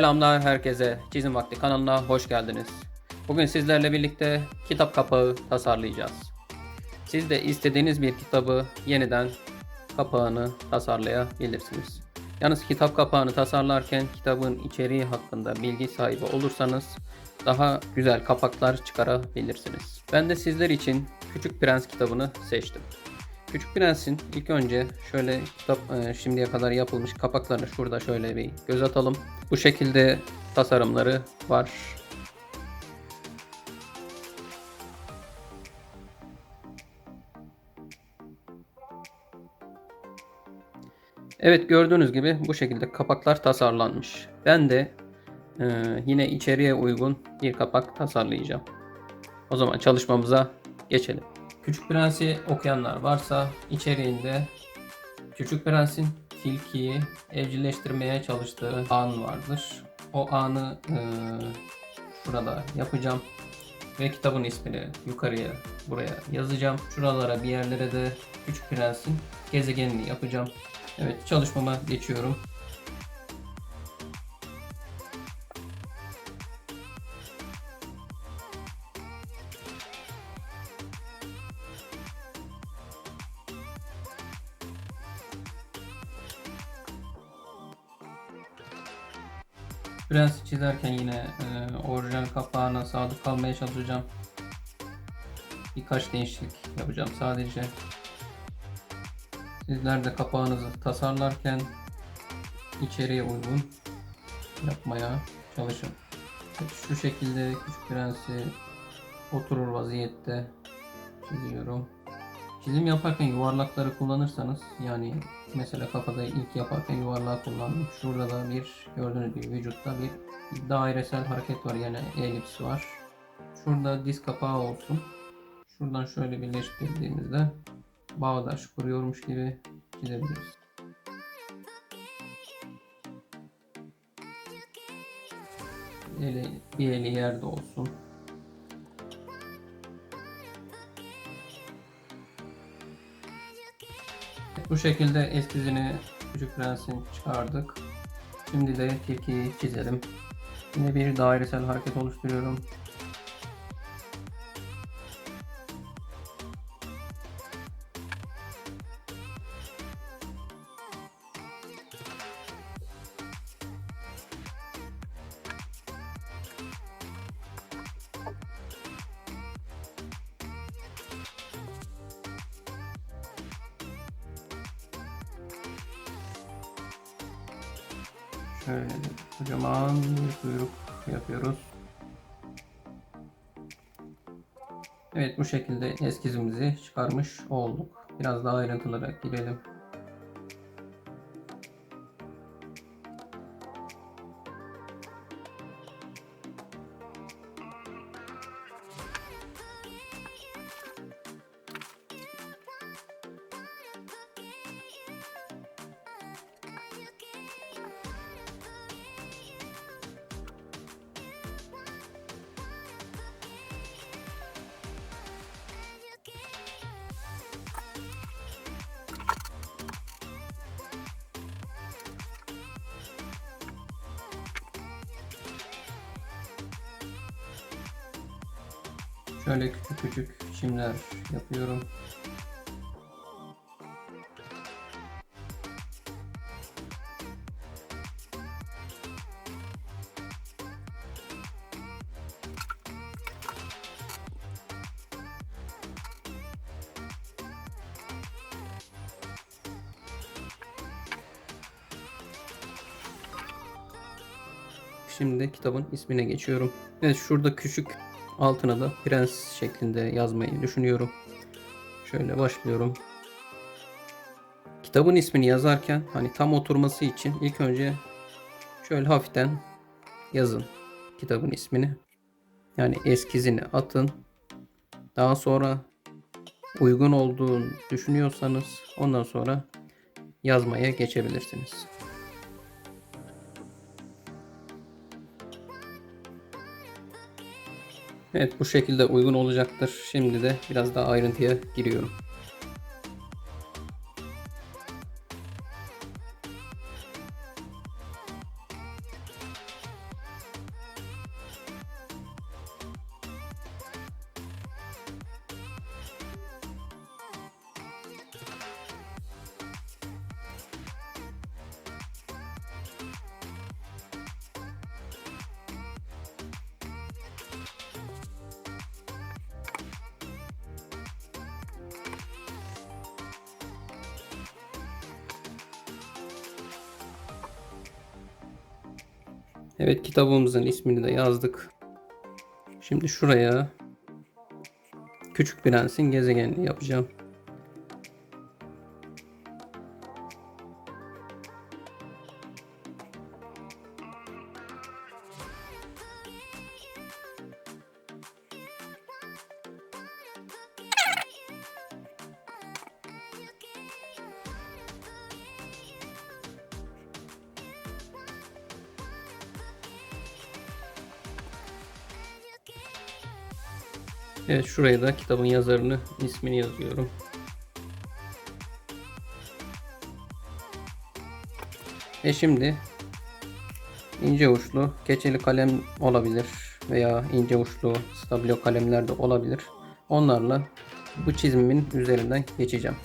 Selamlar herkese. Çizim Vakti kanalına hoş geldiniz. Bugün sizlerle birlikte kitap kapağı tasarlayacağız. Siz de istediğiniz bir kitabı yeniden kapağını tasarlayabilirsiniz. Yalnız kitap kapağını tasarlarken kitabın içeriği hakkında bilgi sahibi olursanız daha güzel kapaklar çıkarabilirsiniz. Ben de sizler için Küçük Prens kitabını seçtim. Küçük Prens'in ilk önce şöyle kitap e, şimdiye kadar yapılmış kapaklarını şurada şöyle bir göz atalım. Bu şekilde tasarımları var. Evet gördüğünüz gibi bu şekilde kapaklar tasarlanmış. Ben de e, yine içeriye uygun bir kapak tasarlayacağım. O zaman çalışmamıza geçelim. Küçük Prens'i okuyanlar varsa içeriğinde Küçük Prens'in tilkiyi evcilleştirmeye çalıştığı an vardır. O anı e, şurada yapacağım ve kitabın ismini yukarıya buraya yazacağım. Şuralara bir yerlere de Küçük Prens'in gezegenini yapacağım. Evet çalışmama geçiyorum. Çizerken yine e, orijinal kapağına sadık kalmaya çalışacağım. Birkaç değişiklik yapacağım sadece. Sizler de kapağınızı tasarlarken içeriye uygun yapmaya çalışın. Şu şekilde Küçük Prens'i oturur vaziyette çiziyorum. Çizim yaparken yuvarlakları kullanırsanız yani mesela kafada ilk yaparken yuvarlağı kullandım. Şurada da bir gördüğünüz gibi vücutta bir dairesel hareket var yani elips var. Şurada diz kapağı olsun. Şuradan şöyle birleştirdiğimizde bağdaş kuruyormuş gibi çizebiliriz. Eli, bir eli yerde olsun. Bu şekilde eskizini Küçük Prens'in çıkardık. Şimdi de tilkiyi çizelim. Yine bir dairesel hareket oluşturuyorum. Şöyle kocaman bir kuyruk yapıyoruz. Evet bu şekilde eskizimizi çıkarmış olduk. Biraz daha ayrıntılara girelim. Şöyle küçük küçük çimler yapıyorum. Şimdi kitabın ismine geçiyorum. Evet şurada küçük altına da prens şeklinde yazmayı düşünüyorum. Şöyle başlıyorum. Kitabın ismini yazarken hani tam oturması için ilk önce şöyle hafiften yazın kitabın ismini. Yani eskizini atın. Daha sonra uygun olduğunu düşünüyorsanız ondan sonra yazmaya geçebilirsiniz. Evet bu şekilde uygun olacaktır. Şimdi de biraz daha ayrıntıya giriyorum. Evet kitabımızın ismini de yazdık. Şimdi şuraya Küçük Prens'in gezegenini yapacağım. Evet şuraya da kitabın yazarını ismini yazıyorum. Ve şimdi ince uçlu keçeli kalem olabilir veya ince uçlu stabilo kalemler de olabilir. Onlarla bu çizimimin üzerinden geçeceğim.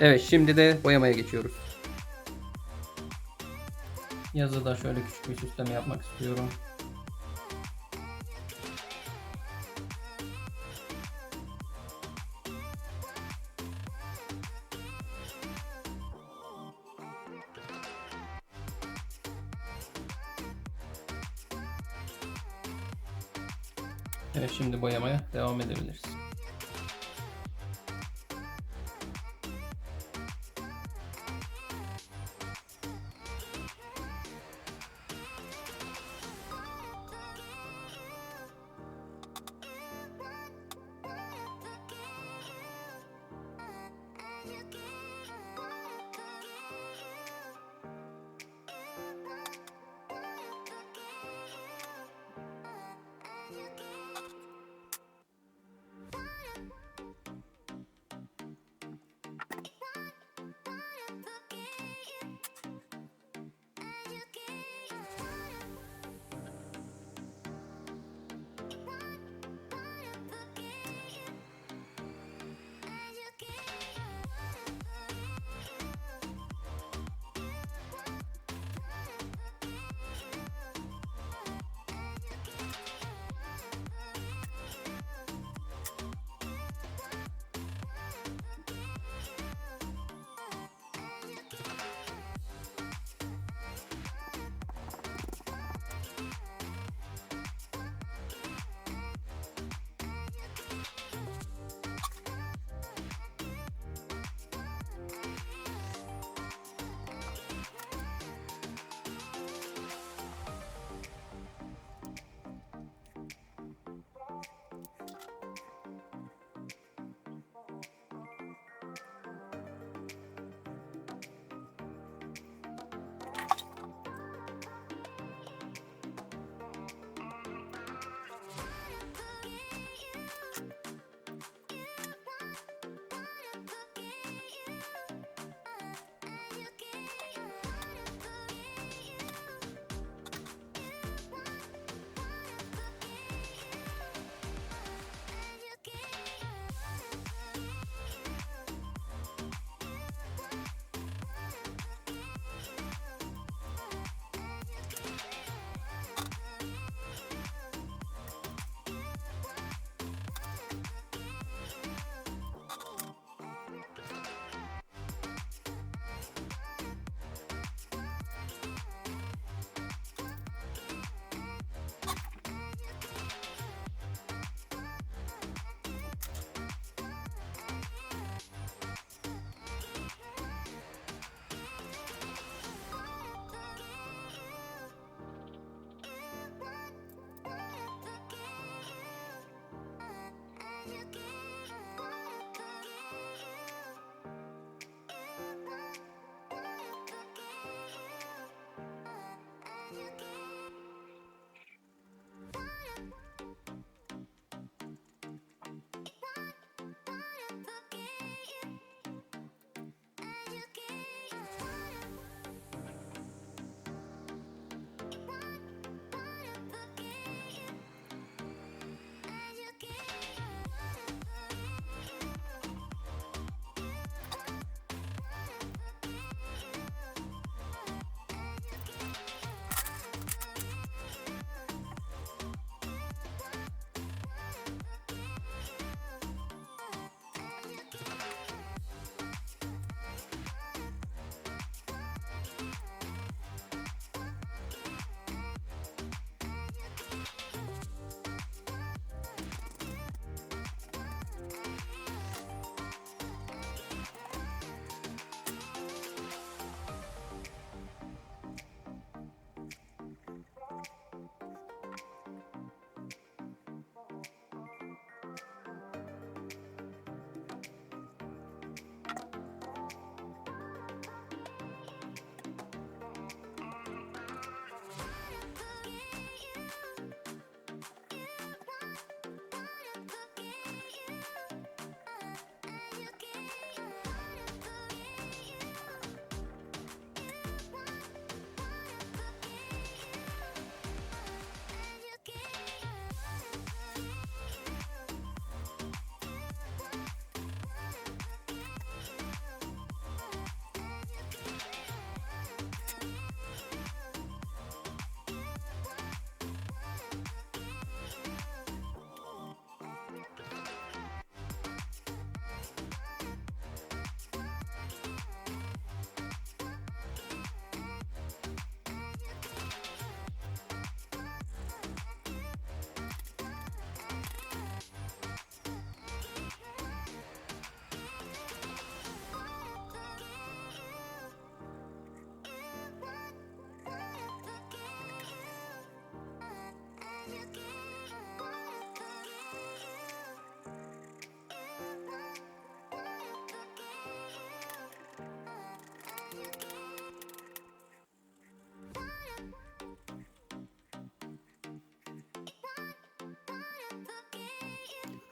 Evet şimdi de boyamaya geçiyoruz. Yazıda şöyle küçük bir süsleme yapmak istiyorum. Evet şimdi boyamaya devam edebiliriz. again.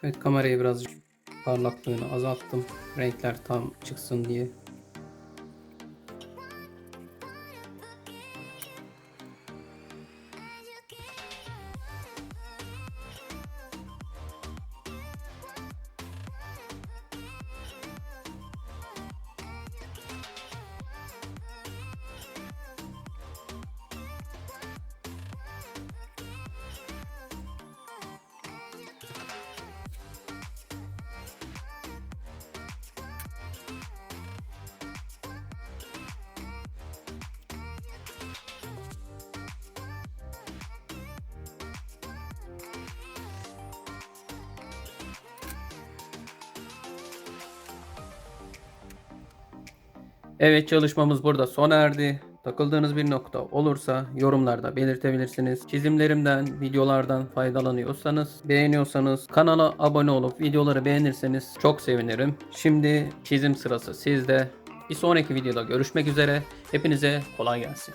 Evet kamerayı biraz parlaklığını azalttım. Renkler tam çıksın diye. Evet çalışmamız burada sona erdi. Takıldığınız bir nokta olursa yorumlarda belirtebilirsiniz. Çizimlerimden, videolardan faydalanıyorsanız, beğeniyorsanız kanala abone olup videoları beğenirseniz çok sevinirim. Şimdi çizim sırası sizde. Bir sonraki videoda görüşmek üzere. Hepinize kolay gelsin.